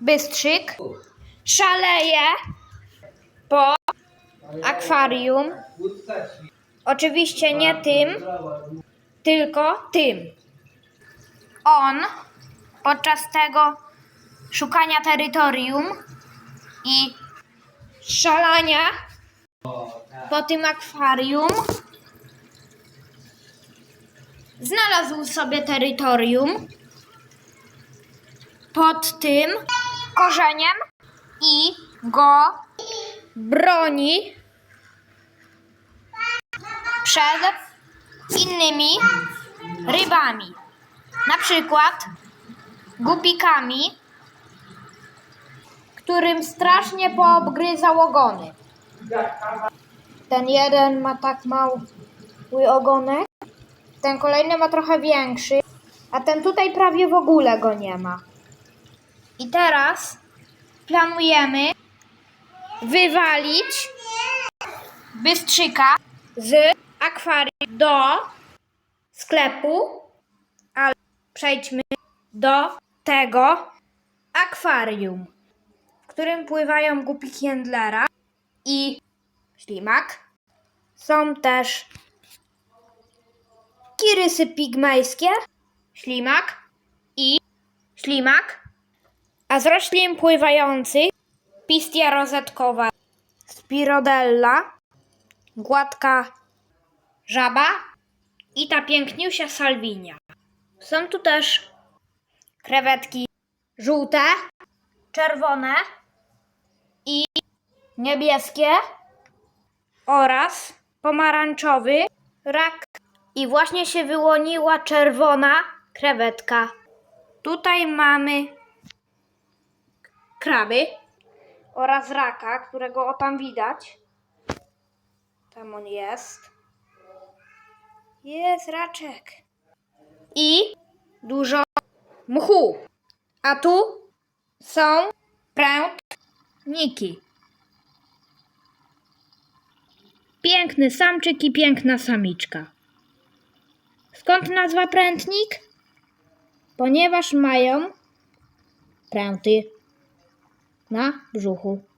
Bystrzyk szaleje po akwarium. Oczywiście nie tym, tylko tym. On podczas tego szukania terytorium i szalania po tym akwarium znalazł sobie terytorium pod tym korzeniem i go broni przed innymi rybami. Na przykład gupikami, którym strasznie poobgryzał ogony. Ten jeden ma tak mały ogonek, ten kolejny ma trochę większy, a ten tutaj prawie w ogóle go nie ma. I teraz planujemy wywalić bystrzyka z akwarium do sklepu, ale przejdźmy do tego akwarium, w którym pływają gupiki Jędlera i ślimak. Są też kirysy pigmejskie, ślimak i ślimak, a z roślin pływających pistia rozetkowa, spirodella, gładka żaba i ta piękniusia salwinia. Są tu też krewetki żółte, czerwone i niebieskie oraz pomarańczowy rak. I właśnie się wyłoniła czerwona krewetka. Tutaj mamy kraby oraz raka, którego o tam widać. Tam on jest. Jest raczek. I dużo mchu. A tu są prętniki. Piękny samczyk i piękna samiczka. Skąd nazwa prętnik? Ponieważ mają pręty na brzuchu.